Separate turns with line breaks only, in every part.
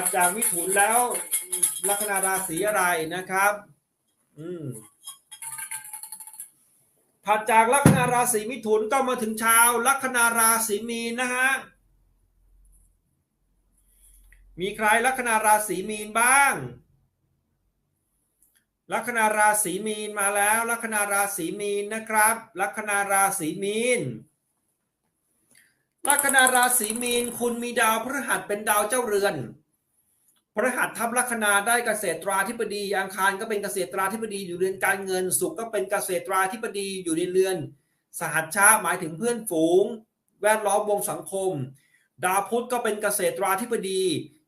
ถัดจากมิถุนแล้วลัคนาราศีอะไรนะครับ อืมถัดจากลัคนาราศีมิถุนก็มาถึงชาวลัคนาราศีมีนนะฮะมีใครลัคนาราศีมีนบ้าง ลัคนาราศีมีนมาแล้ว ลัคนาราศีมีนนะครับ ลัคนาราศีมีน ลัคนาราศีมีนคุณมีดาวพฤหัสเป็นดาวเจ้าเรือน พฤหัสทับลัคนาได้เกษตราธิบดีอังคารก็เป็นเกษตราธิบดีอยู่เรือนการเงินศุกร์ก็เป็นเกษตราธิบดีอยู่ในเรือน สหัชชาหมายถึงเพื่อนฝูง แวดล้อมวงสังคม ดาวพุธก็เป็นเกษตราธิบดี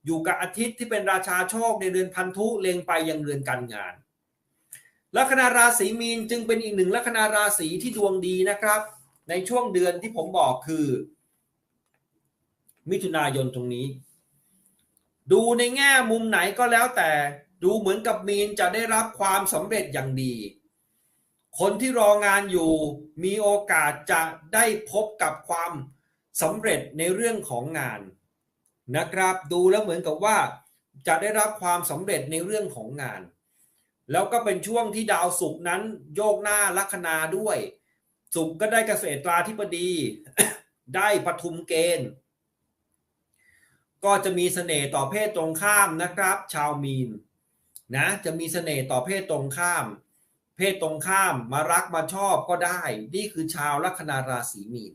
อยู่กับอาทิตย์ที่เป็นราชาโชคในเรือนพันธุเล็งไปยังเรือนการงานลัคนาราศีมีนจึงเป็นอีกหนึ่งลัคนาราศีที่ดวงดีนะครับ ในช่วงเดือนที่ผมบอกคือ มิถุนายนตรงนี้ ดูในแง่มุมไหนก็แล้วแต่ดูเหมือนกับมีนจะได้รับความสำเร็จอย่างดี คนที่รองานอยู่มีโอกาสจะได้พบกับความสำเร็จในเรื่องของงานนะครับ ดูแล้วเหมือนกับว่าจะได้รับความสำเร็จในเรื่องของงาน แล้วก็เป็นช่วงที่ดาวศุกร์นั้นโยกหน้าลัคนาด้วยศุกร์ก็ได้เกษตราธิบดี ได้ปทุมเกณฑ์ ก็จะมีเสน่ห์ต่อเพศตรงข้ามนะครับ ชาวมีนนะจะมีเสน่ห์ต่อเพศตรงข้าม เพศตรงข้ามมารักมาชอบก็ได้ นี่คือชาวลัคนาราศีมีน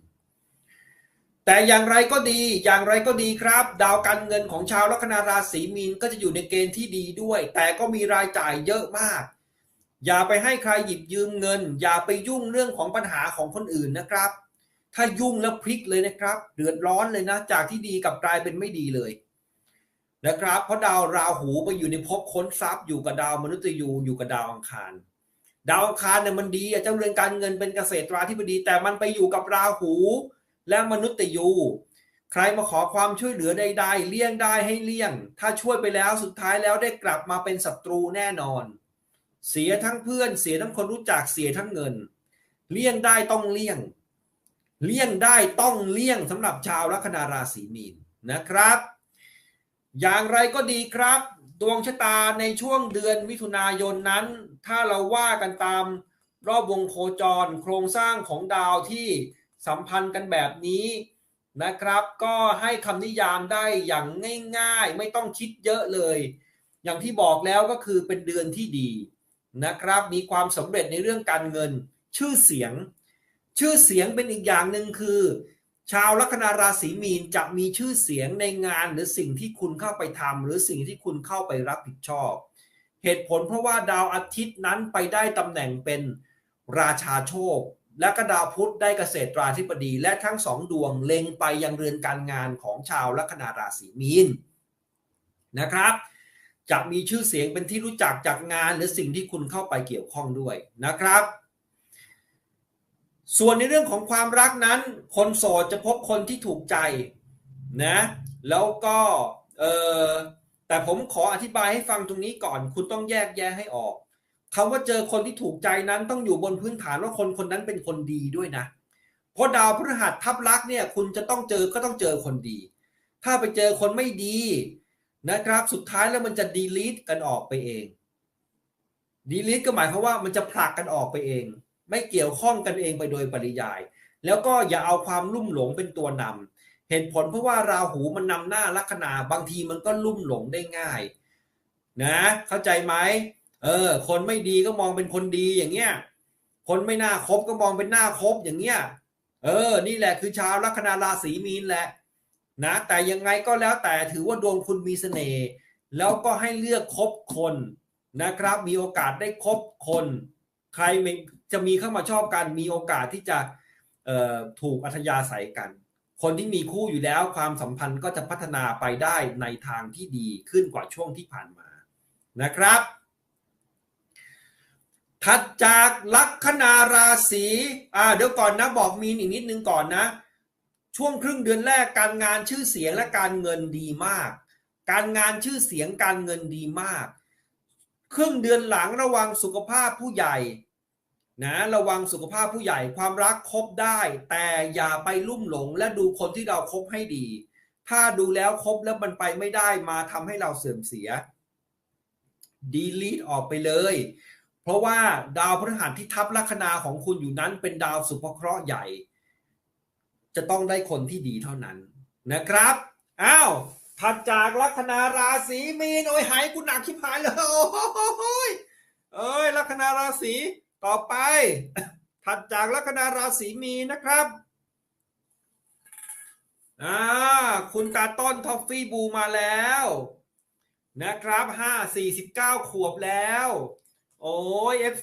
แต่อย่างไรก็ดีอย่างไรก็ดีครับ ดาวการเงินของชาวลัคนาราศีมีนก็จะอยู่ในเกณฑ์ที่ดีด้วย แต่ก็มีรายจ่ายเยอะมาก อย่าไปให้ใครหยิบยืมเงิน อย่าไปยุ่งเรื่องของปัญหาของคนอื่นนะครับ ถ้ายุ่งแล้วพลิกเลยนะครับ เดือดร้อนเลยนะ จากที่ดีกับกลายเป็นไม่ดีเลยนะครับ เพราะดาวราหูไปอยู่ในภพค้นทรัพย์อยู่กับดาวมนุษย์ยูอยู่กับดาวอังคาร ดาวอังคารเนี่ยมันดีอะเจ้าเรือนการเงินเป็นเกษตราธิบดี แต่มันไปอยู่กับราหูและมนุษย์ยู ใครมาขอความช่วยเหลือใดๆเลี่ยงได้ให้เลี่ยง ถ้าช่วยไปแล้วสุดท้ายแล้วได้กลับมาเป็นศัตรูแน่นอน เสียทั้งเพื่อนเสียทั้งคนรู้จักเสียทั้งเงิน เลี่ยงได้ต้องเลี่ยง เลี่ยงได้ต้องเลี่ยงสำหรับชาวลัคนาราศีมีนนะครับ อย่างไรก็ดีครับ ดวงชะตาในช่วงเดือนมิถุนายนนั้น ถ้าเราว่ากันตามรอบวงโคจรโครงสร้างของดาวที่สัมพันธ์กันแบบนี้นะครับ ก็ให้คำนิยามได้อย่างง่าย ๆ ไม่ต้องคิดเยอะเลย อย่างที่บอกแล้วก็คือเป็นเดือนที่ดีนะครับ มีความสำเร็จในเรื่องการเงินชื่อเสียง ชื่อเสียงเป็นอีกอย่างหนึ่งคือ ชาวลัคนาราศีมีนจะมีชื่อเสียงในงานหรือสิ่งที่คุณเข้าไปทำหรือสิ่งที่คุณเข้าไปรับผิดชอบ เหตุผลเพราะว่าดาวอาทิตย์นั้นไปได้ตำแหน่งเป็นราชาโชค และก็ดาวพุธได้เกษตราธิบดี และทั้งสองดวงเล็งไปยังเรือนการงานของชาวลัคนาราศีมีนนะครับจะมีชื่อเสียงเป็นที่รู้จักจากงานหรือสิ่งที่คุณเข้าไปเกี่ยวข้องด้วยนะครับ ส่วนในเรื่องของความรักนั้น คนโสดจะพบคนที่ถูกใจนะแล้วก็เออแต่ผมขออธิบายให้ฟังตรงนี้ก่อน คุณต้องแยกแยะให้ออกคำว่าเจอคนที่ถูกใจนั้นต้องอยู่บนพื้นฐานว่าคนคนนั้นเป็นคนดีด้วยนะ เพราะดาวพฤหัสทับลักเนี่ยคุณจะต้องเจอก็ต้องเจอคนดี ถ้าไปเจอคนไม่ดีนะครับสุดท้ายแล้วมันจะดีลิทกันออกไปเองดีลิทก็หมายความว่ามันจะผลักกันออกไปเอง ไม่เกี่ยวข้องกันเองไปโดยปริยาย แล้วก็อย่าเอาความลุ่มหลงเป็นตัวนำเหตุผลเพราะว่าราหูมันนำหน้าลัคนาบางทีมันก็ลุ่มหลงได้ง่าย นะ เข้าใจไหมเออ คนไม่ดีก็มองเป็นคนดีอย่างเงี้ยคนไม่น่าคบก็มองเป็นหน้าคบอย่างเงี้ยเออ นี่แหละคือชาวลัคนาราศีมีนแหละนะแต่ยังไงก็แล้วแต่ถือว่าดวงคุณมีเสน่ห์แล้วก็ให้เลือกคบคนนะครับ มีโอกาสได้คบคน ใครจะมีเข้ามาชอบกันมีโอกาสที่จะถูกอัธยาศัยกัน คนที่มีคู่อยู่แล้วความสัมพันธ์ก็จะพัฒนาไปได้ในทางที่ดีขึ้นกว่าช่วงที่ผ่านมานะครับ ถัดจากลัคนาราศีอ่าเดี๋ยวก่อนนะบอกมีนอีกนิดนึงก่อนนะ ช่วงครึ่งเดือนแรกการงานชื่อเสียงและการเงินดีมาก การงานชื่อเสียงการเงินดีมาก ครึ่งเดือนหลังระวังสุขภาพผู้ใหญ่นะระวังสุขภาพผู้ใหญ่ความรักคบได้ แต่อย่าไปลุ่มหลงและดูคนที่เราคบให้ดี ถ้าดูแล้วครบแล้วมันไปไม่ได้มาทำให้เราเสื่อมเสียดีลีทออกไปเลย เพราะว่าดาวพฤหัสที่ทับลัคนาของคุณอยู่นั้นเป็นดาวสุภเคราะห์ใหญ่ จะต้องได้คนที่ดีเท่านั้นนะครับ อ้าว ถัดจากลัคนาราศีมีนโอ้ยหายกูหนักชิบหายเลยโอ้ยเอ้ยลัคนาราศีต่อไป ถัดจากลัคนาราศีมีนนะครับอ่าคุณตาต้นท็อฟฟี่บูมาแล้วนะครับห้าสี่สิบเก้าขวบแล้ว โอ้ยเอฟ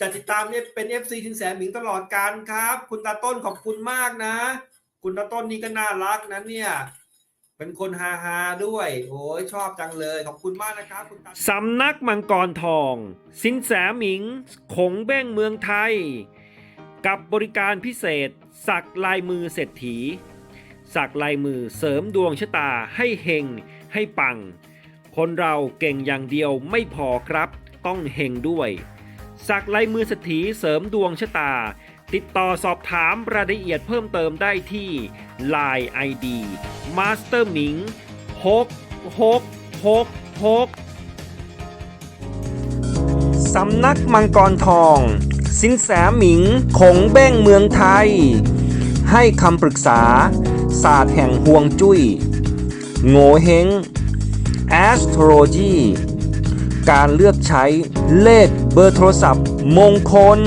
จะติดตามเนี่ยเป็น FC ทินแสนหมิงตลอดการครับ คุณตาต้นขอบคุณมากนะ คุณตาต้นนี่ก็น่ารักนะเนี่ย เป็นคนฮาฮาๆด้วย โอ้ยชอบจังเลย ขอบคุณมากนะครับคุณตา
สำนักมังกรทอง สินแสหมิงขงเบ้งเมืองไทย กับบริการพิเศษ สักลายมือเศรษฐี สักลายมือเสริมดวงชะตาให้เฮงให้ปัง คนเราเก่งอย่างเดียวไม่พอครับ ต้องเฮงด้วย สักลายมือเศรษฐีเสริมดวงชะตา ติดต่อสอบถามรายละเอียดเพิ่มเติมได้ที่ Line ID Master หมิง6 6 6 6สำนักมังกรทอง สินแสหมิงขงเบ้งเมืองไทย ให้คำปรึกษา ศาสตร์แห่งห่วงจุย้ย โงเฮง Astrology การเลือกใช้เลขเบอร์โทรศัพท์มงคล